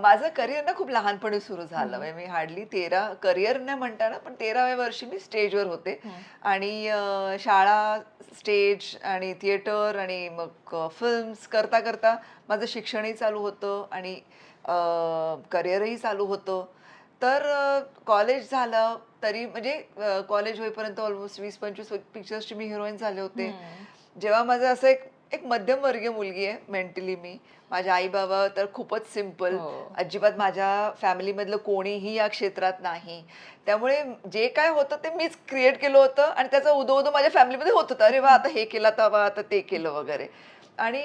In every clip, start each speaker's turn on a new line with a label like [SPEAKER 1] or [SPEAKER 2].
[SPEAKER 1] माझं करिअर ना खूप लहानपणी सुरू झालं. म्हणजे मी हार्डली तेरा करिअर नाही म्हणताना पण तेराव्या वर्षी मी स्टेजवर होते. आणि शाळा स्टेज आणि थिएटर आणि मग फिल्म्स करता करता माझं शिक्षणही चालू होतं आणि करिअरही चालू होतं. तर कॉलेज झालं तरी म्हणजे कॉलेज होईपर्यंत ऑलमोस्ट वीस पंचवीस पिक्चर्सची मी हिरोईन झाले होते. जेव्हा माझं असं एक एक मध्यमवर्गीय मुलगी आहे मेंटली मी. माझ्या आई बाबा तर खूपच सिंपल
[SPEAKER 2] हो.
[SPEAKER 1] अजिबात माझ्या फॅमिलीमधलं कोणीही या क्षेत्रात नाही. त्यामुळे जे काय होतं ते मीच क्रिएट केलं होतं आणि त्याचा उदो उदो माझ्या फॅमिलीमध्ये होत होतं. अरे वा आता हे केलं वा आता ते केलं वगैरे. आणि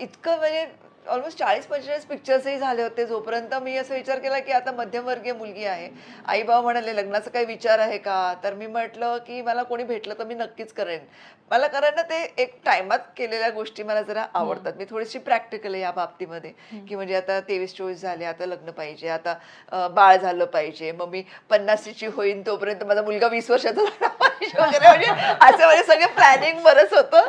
[SPEAKER 1] इतकं म्हणजे ऑलमोस्ट चाळीस पंचेचाळीस पिक्चर्सही झाले होते जोपर्यंत मी असं विचार केला की आता मध्यमवर्गीय मुलगी आहे. आई बाबा म्हणाले लग्नाचा काही विचार आहे का? तर मी म्हटलं की मला कोणी भेटलं तर मी नक्कीच करेन. मला कारण ना ते एक टायमात केलेल्या गोष्टी मला जरा आवडतात. मी थोडीशी प्रॅक्टिकल आहे या बाबतीमध्ये. की म्हणजे आता तेवीस चोवीस झाले आता लग्न पाहिजे आता बाळ झालं पाहिजे. मग मी पन्नासीची होईन तोपर्यंत माझा मुलगा वीस वर्षाचा झाला. वगैरे. म्हणजे असं म्हणजे सगळे प्लॅनिंग बरंच होतं.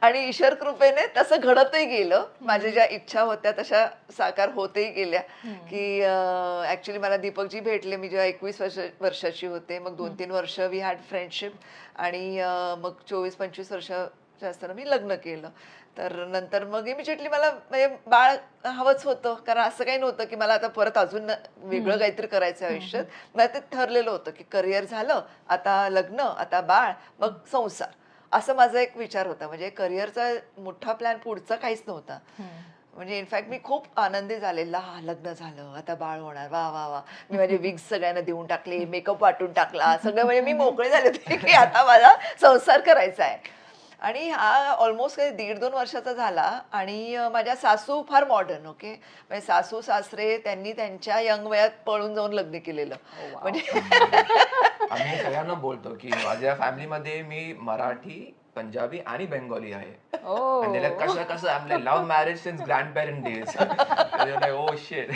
[SPEAKER 1] आणि ईश्वर कृपेने तसं घडतही गेलं. माझ्या ज्या इच्छा होत्या तशा साकार होतही गेल्या. की ऍक्च्युली मला दीपकजी भेटले. मी जेव्हा एकवीस वर्ष वर्षाची होते. मग दोन तीन वर्ष वी हॅड फ्रेंडशिप आणि मग चोवीस पंचवीस वर्षाच्या असताना मी लग्न केलं. तर नंतर मग इमिजिएटली मला म्हणजे बाळ हवंच होतं. कारण असं काही नव्हतं की मला आता परत अजून वेगळं काहीतरी करायचं आयुष्यात. मला ते ठरलेलं होतं की करिअर झालं आता लग्न आता बाळ मग संसार. असं माझा एक विचार होता. म्हणजे करिअरचा मोठा प्लॅन पुढचा काहीच नव्हता. म्हणजे इनफॅक्ट मी खूप आनंदी झाले ला लग्न झालं आता बाळ होणार. वा वा वा. मी माझे विग्स सगळ्यांना देऊन टाकले मेकअप वाटून टाकला. सगळं म्हणजे मी मोकळे झाले होते की आता मला संसार करायचा आहे. आणि हा ऑलमोस्ट काही दीड दोन वर्षाचा झाला आणि माझ्या सासू फार मॉडर्न ओके म्हणजे सासू सासरे त्यांनी त्यांच्या यंग वयात पळून जाऊन लग्न केलेलं. म्हणजे
[SPEAKER 3] आम्ही सगळ्यांना बोलतो की माझ्या फॅमिलीमध्ये मी मराठी पंजाबी आणि बेंगॉली आहे.
[SPEAKER 2] Oh.
[SPEAKER 3] आणि कसं कसं आमले love marriage since grand parent days ओ शेट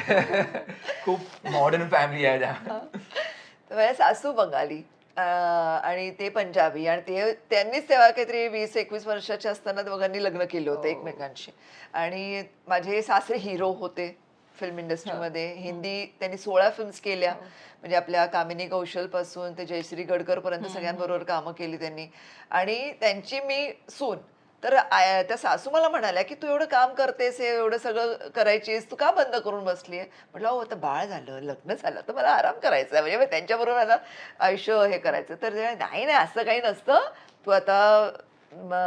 [SPEAKER 3] खूप मॉडर्न फॅमिली आहे
[SPEAKER 1] माझ्या सासू बंगाली. आणि ते पंजाबी आणि ते त्यांनीच तेव्हा काहीतरी वीस एकवीस वर्षाचे असताना दोघांनी लग्न केलं होतं एकमेकांशी. आणि माझे सासरे हिरो होते फिल्म इंडस्ट्रीमध्ये हिंदी त्यांनी सोळा फिल्म्स केल्या. म्हणजे आपल्या कामिनी कौशलपासून ते जयश्री गडकर पर्यंत सगळ्यांबरोबर कामं केली त्यांनी. आणि त्यांची मी सून तर त्या सासू मला म्हणाल्या की तू एवढं काम करतेस हे एवढं सगळं करायचीस तू का बंद करून बसली आहे म्हटलं हो आता बाळ झालं लग्न झालं तर मला आराम करायचा आहे म्हणजे मग त्यांच्याबरोबर आता आयुष्य हे करायचं. तर नाही नाही असं काही नसतं. तू आता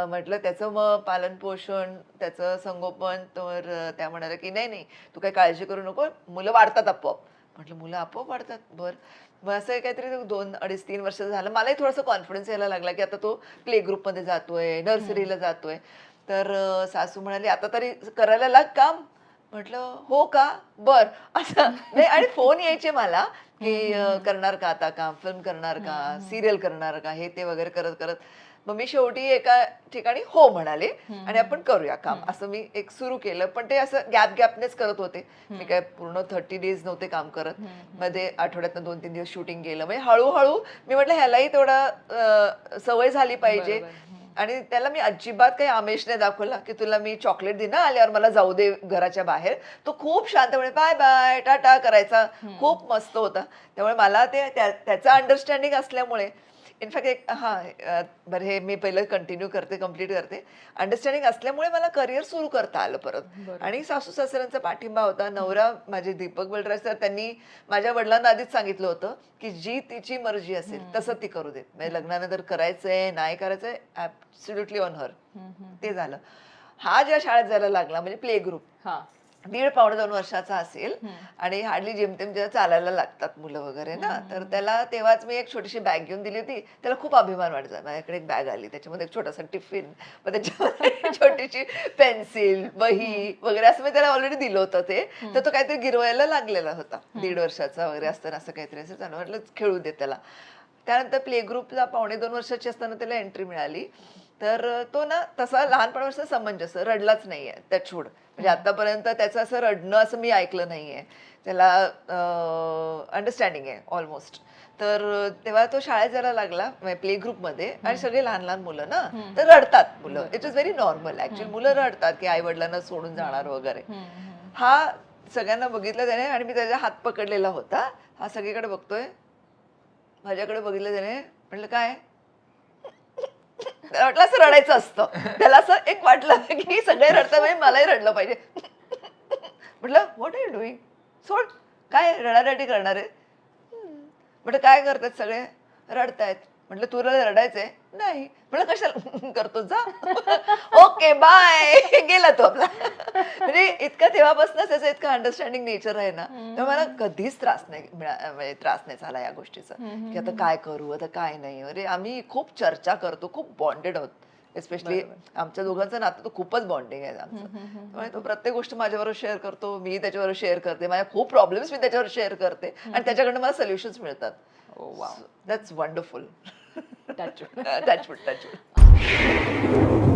[SPEAKER 1] म्हटलं त्याचं मग पालन पोषण त्याचं संगोपन तर त्या म्हणाल्या की नाही नाही तू काही काळजी करू नको मुलं वाढतात आपोआप. म्हटलं मुलं आपोआप वाढतात. बरं. मग असं काहीतरी दोन अडीच तीन वर्ष झालं. मलाही थोडासा कॉन्फिडन्स यायला लागला की आता तो प्ले ग्रुपमध्ये जातोय नर्सरीला जातोय. तर सासू म्हणाली आता तरी करायला लाग काम. म्हटलं हो का? बर. असं. नाही आणि फोन यायचे मला की करणार का आता काम? फिल्म करणार का? सिरियल करणार का? हे ते वगैरे करत करत. मग मी शेवटी एका ठिकाणी हो म्हणाले आणि आपण करूया काम. असं मी एक सुरू केलं. पण ते असं गॅप गॅपनेच करत होते. मी काय पूर्ण थर्टी डेज नव्हते काम करत. मध्ये आठवड्यातनं दोन तीन दिवस शूटिंग केलं. म्हणजे हळूहळू मी म्हटलं ह्यालाही तेवढा अं, सवय झाली पाहिजे. आणि त्याला मी अजिबात काही आमिष नाही दाखवला की तुला मी चॉकलेट दिना आल्यावर मला जाऊ दे घराच्या बाहेर. तो खूप शांतपणे बाय बाय टाटा करायचा. खूप मस्त होता. त्यामुळे मला ते त्या- त्याचं अंडरस्टँडिंग असल्यामुळे इनफॅक्ट एक हा बरं हे मी पहिलं कंटिन्यू करते कंप्लीट करते. अंडरस्टँडिंग असल्यामुळे मला करिअर सुरू करता आलं परत. आणि सासू सासऱ्यांचा पाठिंबा होता. नवरा माझे दीपक बलराज सर त्यांनी माझ्या वडिलांना आधीच सांगितलं होतं की जी तिची मर्जी असेल तसं ती करू देत म्हणजे लग्नानंतर करायचंय नाही करायचंय ऍब्सोल्युटली ऑन हर ते झालं. हा ज्या शाळेत जायला लागला म्हणजे प्ले ग्रुप
[SPEAKER 2] हा.
[SPEAKER 1] दीड पावणे दोन वर्षाचा असेल आणि हार्डली जेमतेम जेव्हा चालायला लागतात मुलं वगैरे ना तर त्याला तेव्हाच मी एक छोटीशी बॅग घेऊन दिली होती. त्याला खूप अभिमान वाटायचा माझ्याकडे एक बॅग आली. त्याच्यामध्ये एक छोटासा टिफिन मग त्याच्यामध्ये छोटीशी पेन्सिल वही वगैरे असं मी त्याला ऑलरेडी दिलं होतं ते. तर तो काहीतरी गिरवायला लागलेला होता. दीड वर्षाचा वगैरे असताना असं काहीतरी असं चालू म्हटलं खेळू दे त्याला. त्यानंतर प्ले ग्रुपला पावणे दोन वर्षाची असताना त्याला एंट्री मिळाली. तर तो ना तसा लहानपणापासून समंजस रडलाच नाहीये टचवूड म्हणजे आतापर्यंत त्याचं असं रडणं असं मी ऐकलं नाहीये. त्याला अंडरस्टँडिंग आहे ऑलमोस्ट तर तेव्हा तो शाळेत जायला लागला प्ले ग्रुपमध्ये आणि सगळे लहान लहान मुलं ना तर रडतात मुलं. It is very normal actually मुलं रडतात की आई वडिलांना सोडून जाणार वगैरे. हा सगळ्यांना बघितलं त्याने आणि मी त्याचा हात पकडलेला होता. हा सगळीकडे बघतोय. माझ्याकडे बघितलं त्याने. म्हटलं काय? वाटलं असं रडायचं असतं. त्याला असं एक वाटलं की सगळे रडतं म्हणजे मलाही रडलं पाहिजे. म्हटलं व्हॉट आर यू डुईंग सोड. काय रडारडी करणार आहे? म्हटलं काय करतात सगळे? रडतायत. म्हटलं तुला रडायचंय? नाही. म्हटलं कशाला? करतो जा. ओके बाय गेला तो आपला. इतका तेव्हापासूनच त्याचं इतकं अंडरस्टँडिंग नेचर आहे ना. तर मला कधीच त्रास नाही म्हणजे त्रास नाही झाला या गोष्टीचा. की आता काय करू आता काय नाही. अरे आम्ही खूप चर्चा करतो खूप बॉन्डेड आहोत. एस्पेशली आमच्या दोघांचं नातं तर खूपच बॉन्डिंग आहे आमचं. त्यामुळे तो प्रत्येक गोष्ट माझ्याबरोबर शेअर करतो मी त्याच्याबरोबर शेअर करते माझ्या खूप प्रॉब्लेम्स मी त्याच्यावर शेअर करते आणि त्याच्याकडनं मला सोल्युशन्स मिळतात. That's wonderful
[SPEAKER 2] wood.
[SPEAKER 1] Touchwood touchwood